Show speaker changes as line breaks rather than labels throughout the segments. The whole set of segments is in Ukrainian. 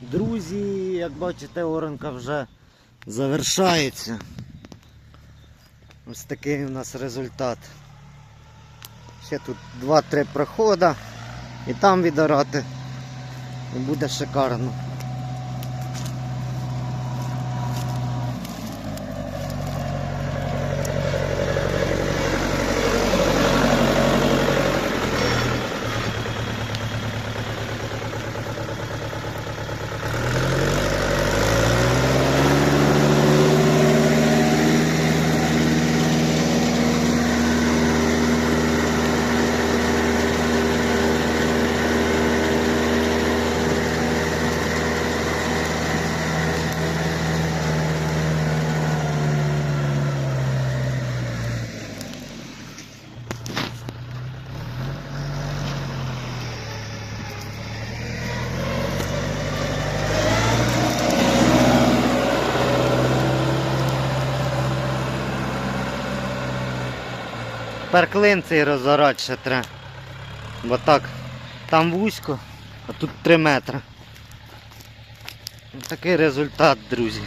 Друзі, як бачите, оранка вже завершається. Ось такий у нас результат. Ще тут 2-3 проходи і там відорати. І буде шикарно. Тепер клин цей розорати ще треба. Бо так, там вузько, а тут 3 метри. Такий результат, друзі.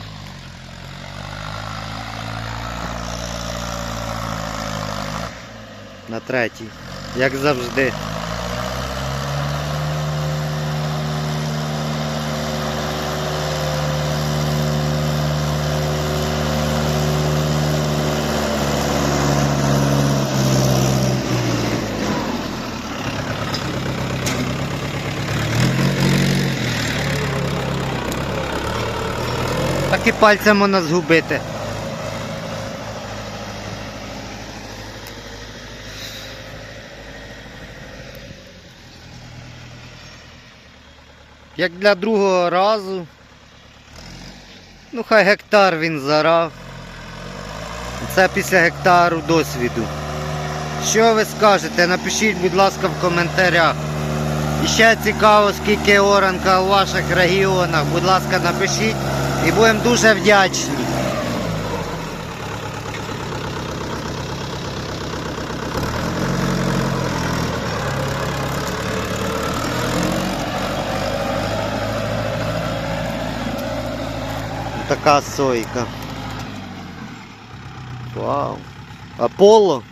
На третій, як завжди. Пальцем можна згубити. Як для другого разу. Ну хай гектар він зарав. Це після гектару досвіду. Що ви скажете? Напишіть, будь ласка, в коментарях. І ще цікаво, скільки оранка у ваших регіонах. Будь ласка, напишіть і будемо дуже вдячні. Така сойка. Вау. Аполло.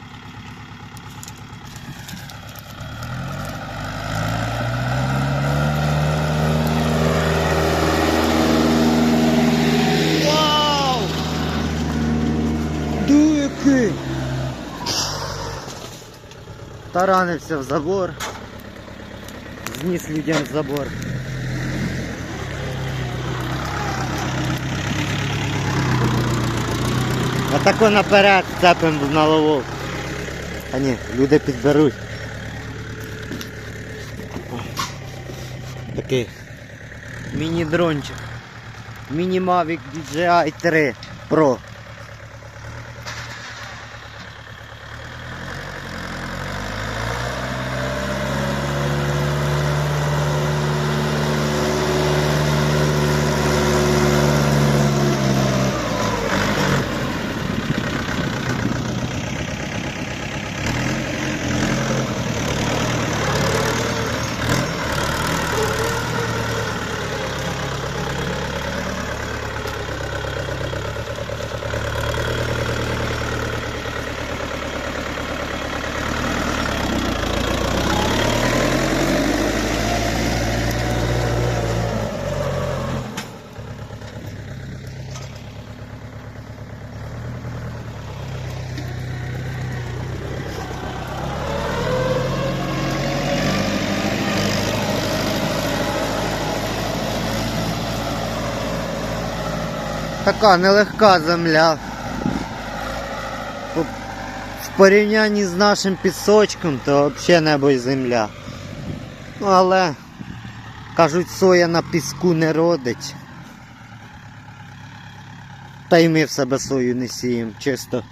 Вау! Дикий! Таранився в забор. Зніс людям забор. А тако наперед цепим на ловок. А ні, люди підберуть. Такий міні-дрончик. Міні-Mavic DJI 3 Pro. Така нелегка земля. В порівнянні з нашим пісочком, то взагалі небо і земля. Ну але кажуть, соя на піску не родить. Та й ми в себе сою не сіємо. Чисто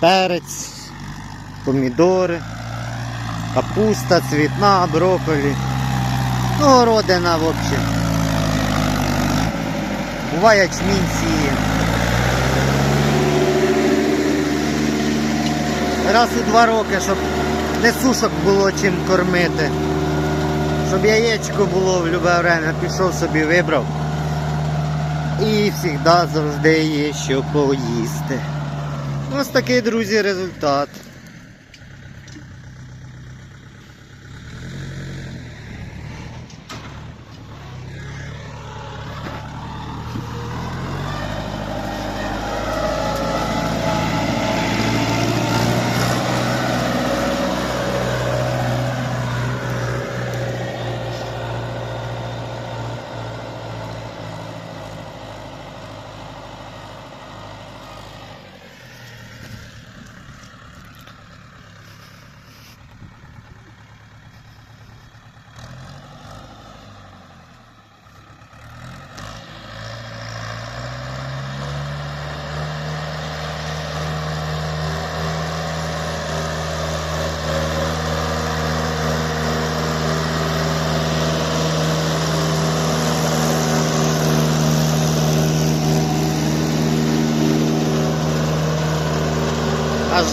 перець, помідори, капуста, цвітна, брокколі. Ну, городина взагалі. Буває ячмінь. Раз у два роки, щоб не сушок було чим кормити. Щоб яєчко було в любе время, пішов собі, вибрав. І завжди завжди є що поїсти. Ось такий, друзі, результат.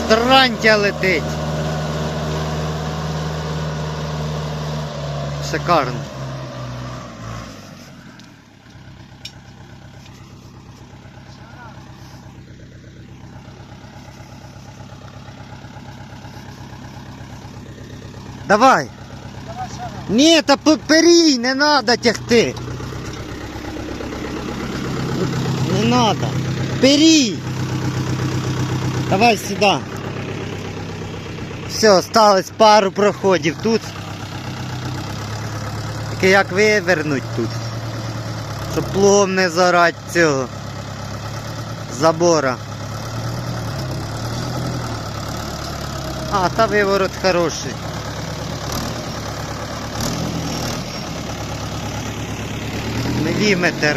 дрантя летить. Шикарно. Давай. Ні, та п- перій, не треба тягти. Не треба. Перій. Давай сюди. Все, осталось пару проходів тут. Тільки як вивернуть тут. Щоб плугом не зарать цього забора. А, та виворот хороший. Міліметр.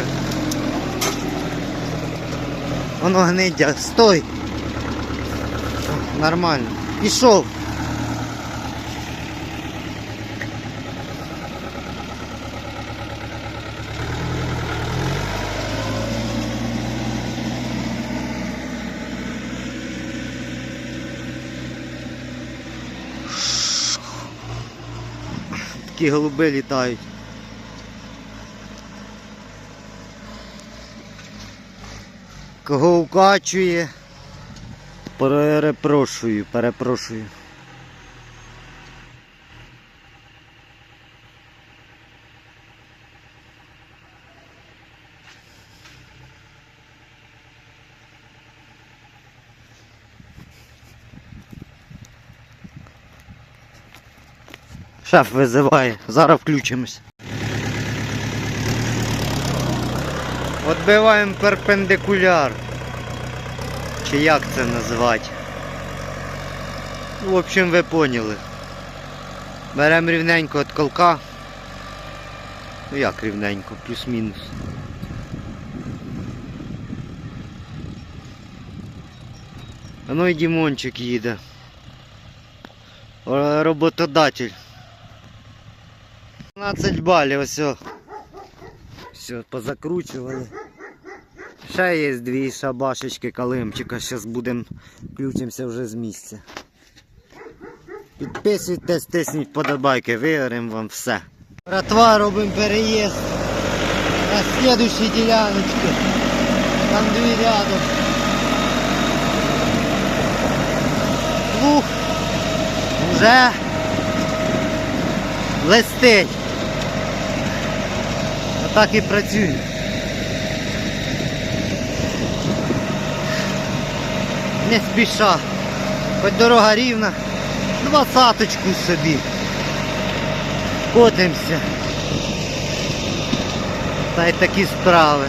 Воно гнидя. Стой! Нормально. Пішов. Такі голуби літають. Кого вкачує, Перепрошую, перепрошую. Шеф визиває, зараз включимось. Отбиваємо перпендикуляр. Чи як це назвати? Ну, в общем, ви поняли. Беремо рівненько від колка. Ну як рівненько, плюс-мінус. А ну і Дімончик їде. Роботодатель. 12 балів, ось. Все, позакручували. Ще є дві шабашечки калимчика, зараз будемо включимося вже з місця. Підписуйтесь, тисніть подобайки, виграємо вам все. Братва, робимо переїзд на слідущій діляночці. Там дві рядом. Плуг вже листить. Отак і працює. Не спіша. Хоч дорога рівна. Двадцяточку собі. Котимося. Та й такі справи.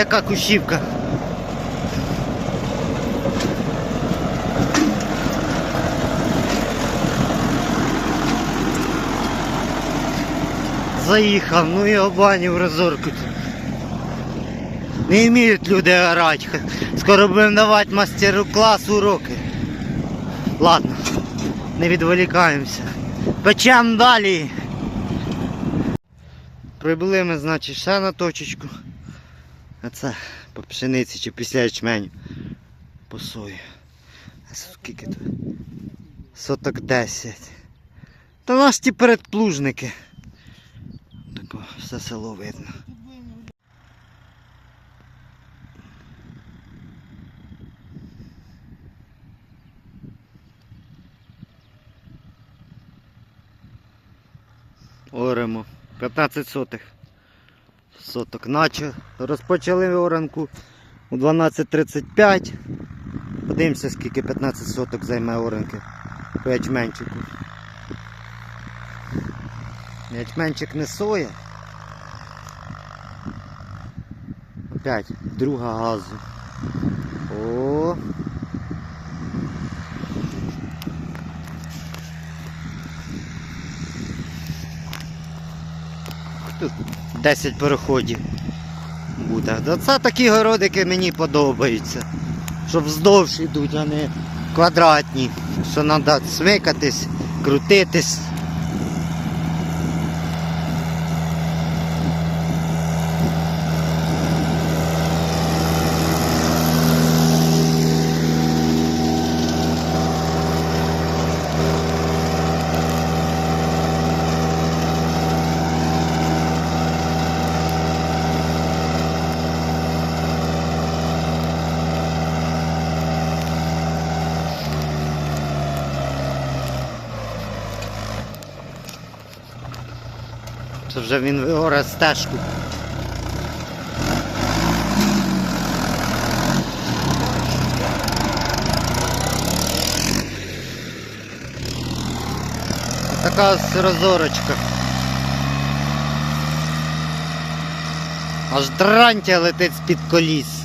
яка кущівка? Заїхав, ну і обанів розорку. Не вміють люди орати. Скоро будемо давати мастеру клас уроки. Ладно, не відволікаємося. Печем далі. Прибули ми, значить, ще на точечку. А це по пшениці чи після ячменю. По сої. А скільки тут? Соток 10. Та наш ті передплужники. Тако все село видно. Оремо. 15 сотих. Соток. Наче розпочали оранку у 12.35. Подивимося, скільки 15 соток займе оранки по ячменчику. Ячменчик не соя. Опять друга газу. О. Тут 10 переходів буде. Це такі городики мені подобаються. Щоб вздовж йдуть, а не квадратні. Що треба смикатись, крутитись. Це вже він вигоре стежку. Така ось розорочка. Аж дрантя летить з-під коліс.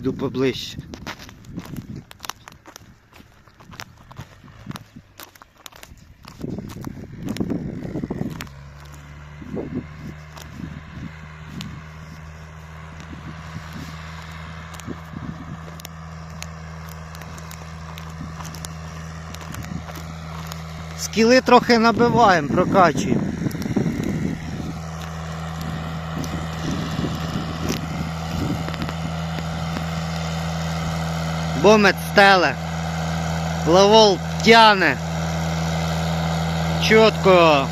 Підійду поближче. Скіли трохи набиваємо, прокачуємо. Бомет стеле. Левол тяне. Чітко.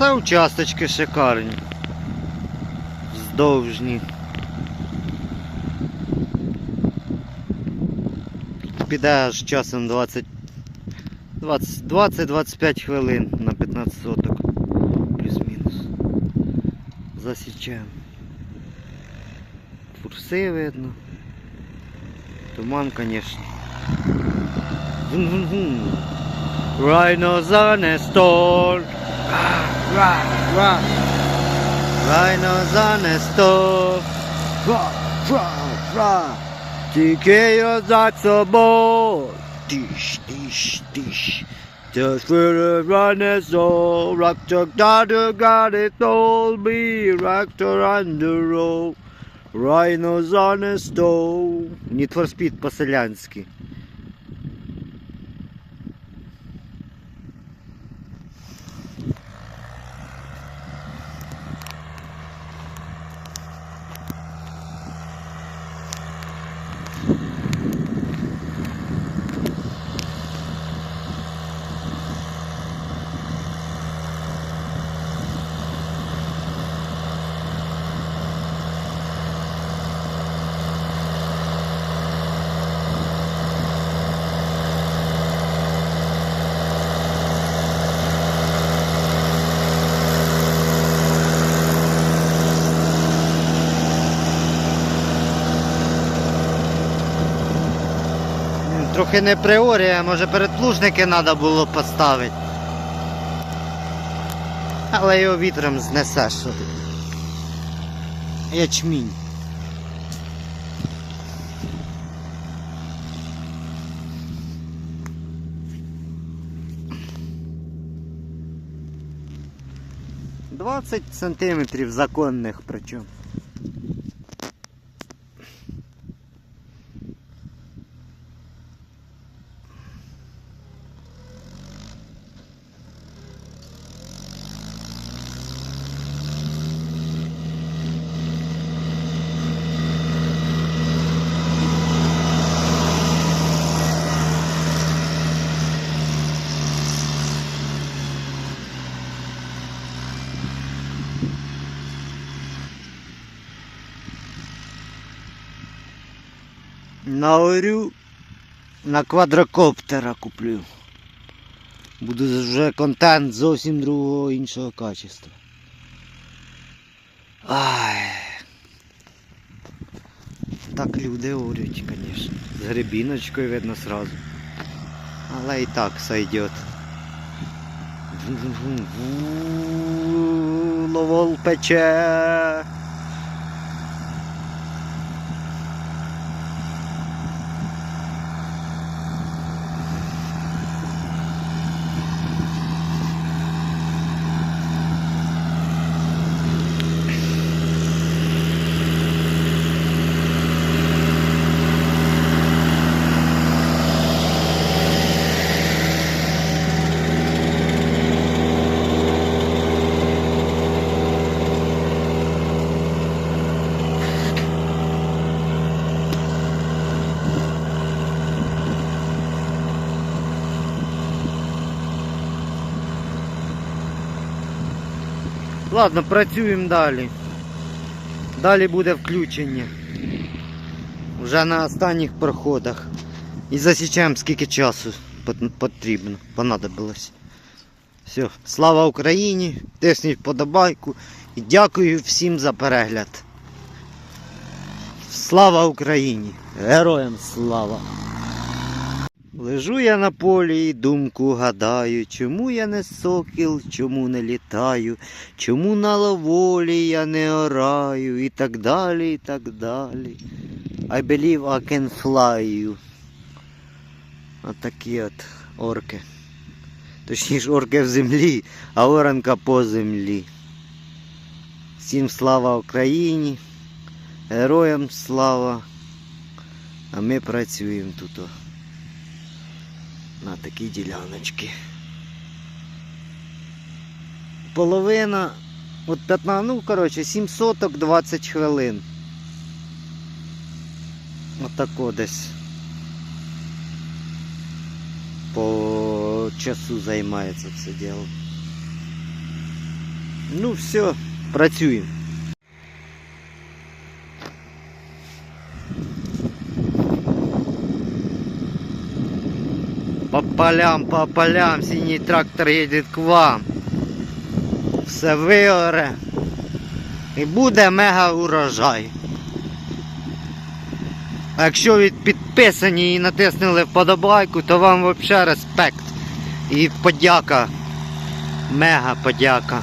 Оце участочки шикарні. Вздовжні. Піде аж часом 20 20-25 хвилин на 15 соток. Плюс-мінус. Засічаємо. Фурси видно. Туман, звісно. Rhinos on a stone. Rah, rah. Rhinos on a stone. Rah, rah, rah. TKO's not so bold. Dish, dish, dish. Just for the run is all. Rock to daughter got it told me. Rock to on the road. Rhinos on a stone. Need for speed по-селянськи. Трохи не приорія, може передплужники треба було поставити. Але його вітром знесе що. Ячмінь. Двадцять сантиметрів законних причому. Наорю на квадрокоптера куплю. Буде вже контент зовсім другого іншого качества. Ай. Так люди орють, звісно. З грибіночкою видно сразу. Але і так сойдет. Ловол пече. Ладно, працюємо далі. Далі буде включення. Вже на останніх проходах. І засічаємо скільки часу потрібно, понадобилось. Все, слава Україні! Тисніть вподобайку і дякую всім за перегляд. Слава Україні! Героям слава! Лежу я на полі і думку гадаю, чому я не сокіл, чому не літаю, чому на ловолі я не ораю, і так далі, і так далі. I believe I can fly you. Отакі от орки. Точніше орки в землі, а оранка по землі. Всім слава Україні, героям слава. А ми працюємо тут. На такі діляночки. Половина, от 15, ну коротше, 7 соток 20 хвилин. Отако десь. По часу займається це діло. Ну все, працюємо. Полям, по полям, синий трактор едет к вам. Все виоре. І буде мега урожай. А якщо ви підписані і натиснули вподобайку, то вам взагалі респект. І подяка. Мега подяка.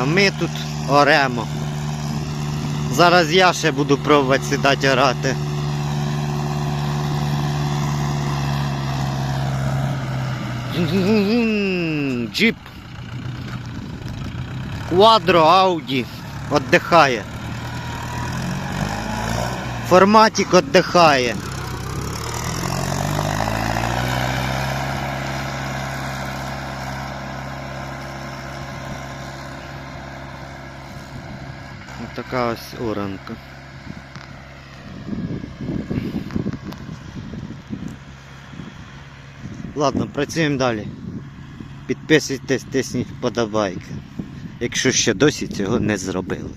А ми тут оремо. Зараз я ще буду пробувати сідати орати. Джип. Квадро Ауді отдихає. Форматик отдихає. Ось така ось оранка. Ладно, працюємо далі. Підписуйтесь, тисніть вподобайки. Якщо ще досі цього не зробили.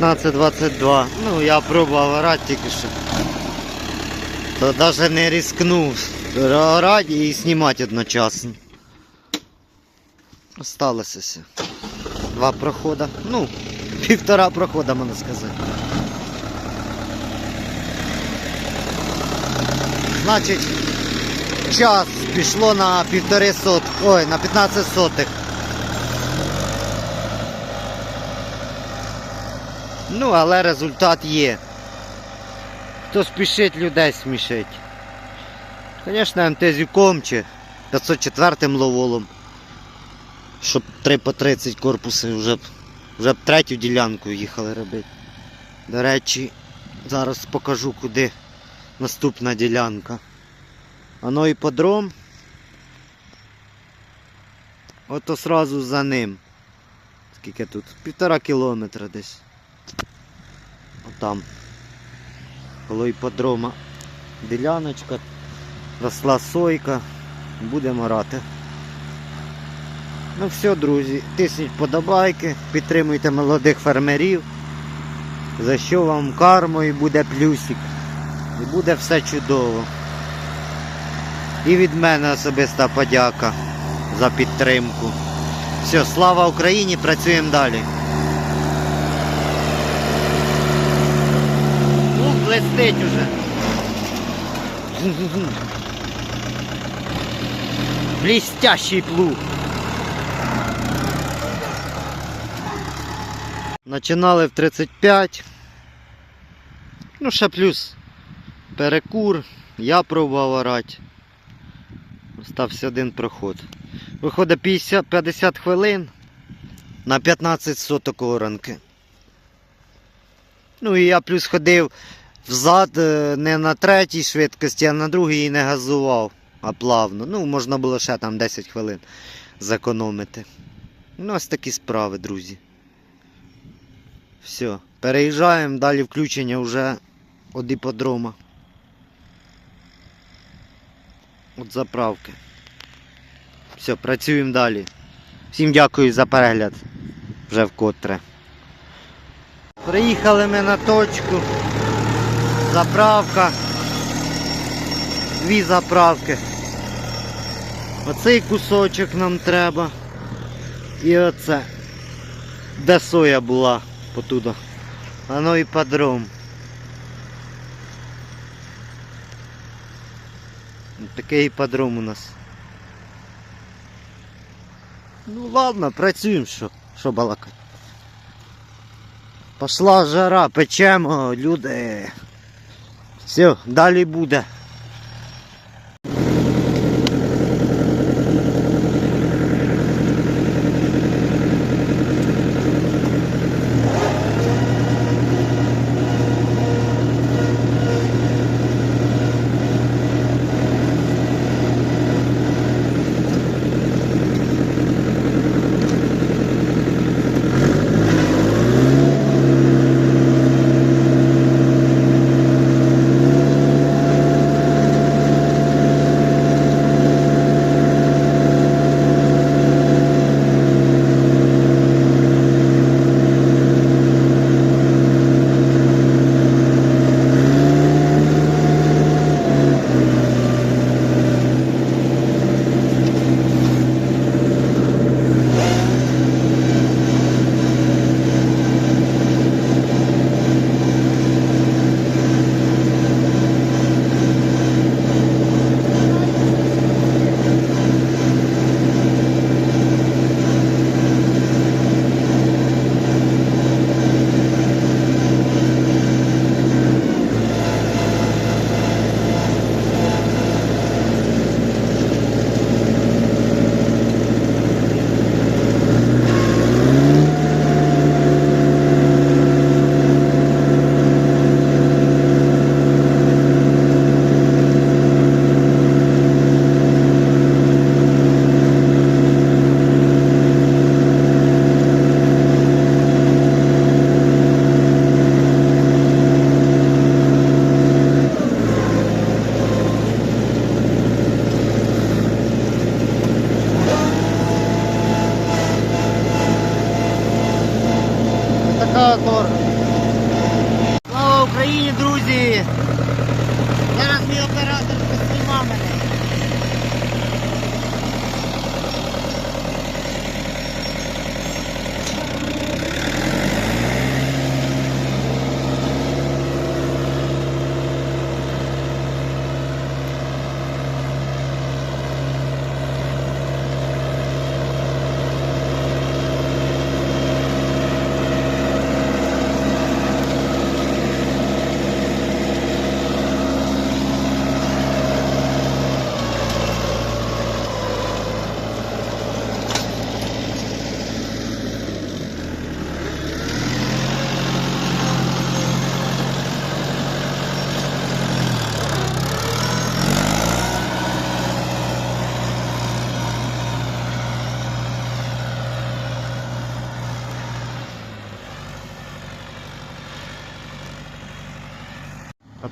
15.22. Ну я пробував орати тільки що. То навіть не рискнув орати і знімати одночасно. Осталося все. Два прохода. Ну, півтора прохода можна сказати. значить час пішло на півтори сот, ой, на 15 сотих. Ну, але результат є. Хто спішить, людей смішить. Звісно, МТЗюком чи 504 ловолом. Щоб 3 по 30 корпуси вже б, вже б третю ділянку їхали робити. До речі, зараз покажу куди наступна ділянка. Оно іподром. Ото сразу за ним. Скільки тут? Півтора кілометра десь. Отам. Коло іподрома діляночка. Росла сойка. Будемо грати. Ну все, друзі, тисніть подобайки, підтримуйте молодих фермерів. За що вам кармою буде плюсик. І буде все чудово. І від мене особиста подяка за підтримку. Все, слава Україні, працюємо далі. Ну, блистить уже. Блістящий плуг. Начинали в 35. Ну, ще плюс перекур. Я пробував орати. Остався один проход. Виходить 50, 50 хвилин на 15 соток оранки. Ну і я плюс ходив взад е, не на третій швидкості, а на другій і не газував, а плавно. Ну, можна було ще там 10 хвилин зекономити. Ну, ось такі справи, друзі. Все, переїжджаємо, далі включення вже від іподрома. От заправки. Все, працюємо далі. Всім дякую за перегляд. Вже вкотре. Приїхали ми на точку. Заправка. Дві заправки. Оцей кусочок нам треба. І оце. Де соя була потуда. Оно і подром. Такий іпподром у нас. Ну ладно, працюємо, що, що балакати. Пошла жара, печемо, люди. Все, далі буде.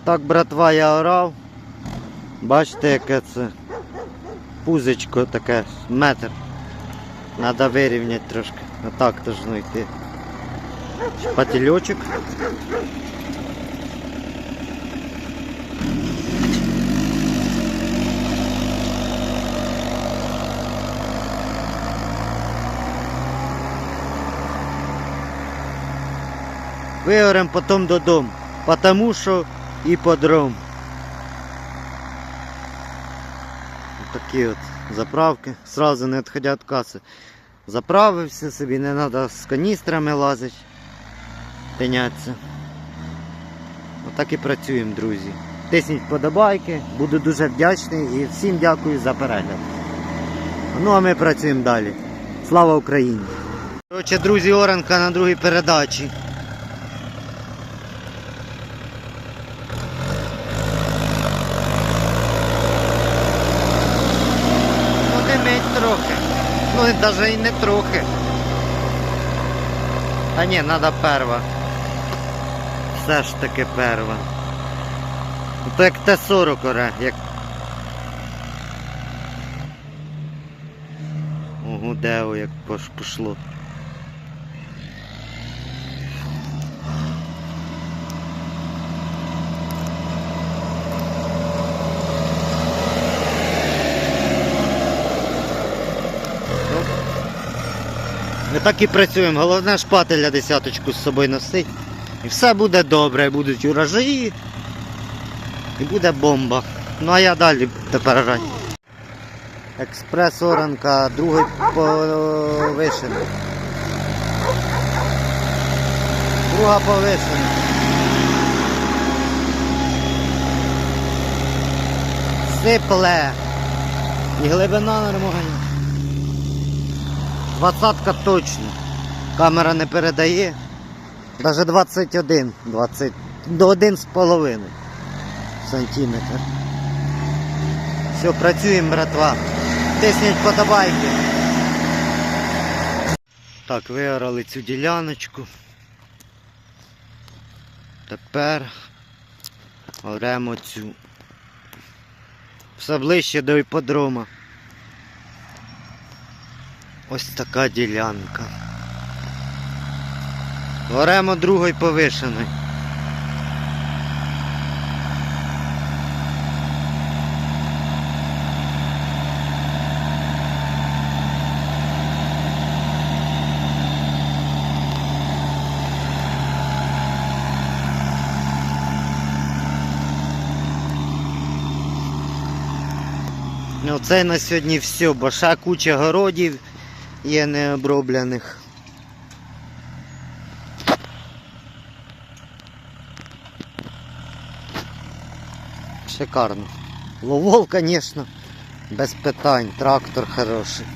Так, братва, я орав. Бачите, яке це пузичко таке, метр. Треба вирівняти трошки. А так должно йти. Шпательочок. Виорем потім додому. Потому що іподром. Такі от заправки. Сразу не відходя від каси. Заправився собі, не треба з каністрами лазити. Тинятися. Отак і працюємо, друзі. Тисніть подобайки, буду дуже вдячний і всім дякую за перегляд. Ну а ми працюємо далі. Слава Україні! Коротше, друзі, Оранка на другій передачі. Ну димить трохи. І навіть і не трохи. А ні, треба перва. Все ж таки перва. То як Т-40 оре, як. Ого, дево, як пош- пошло. Так і працюємо. Головне шпателя десяточку з собою носить. І все буде добре, будуть урожаї. І буде бомба. Ну а я далі тепер грати. Експрес Оранка, другий повишений. Друга повишена. Сипле. І глибина нормальна. Двадцатка точно. Камера не передає. Даже 21, 20, до 1,5 сантиметр. Все, працюємо, братва. Тисніть подобайки. Так, виорали цю діляночку. Тепер оремо цю. Все ближче до іпподрома. Ось така ділянка. Оремо другої повишеної. Ну, це на сьогодні все, бо куча городів є необроблених. Шикарно. Ловол, звісно, без питань, трактор хороший.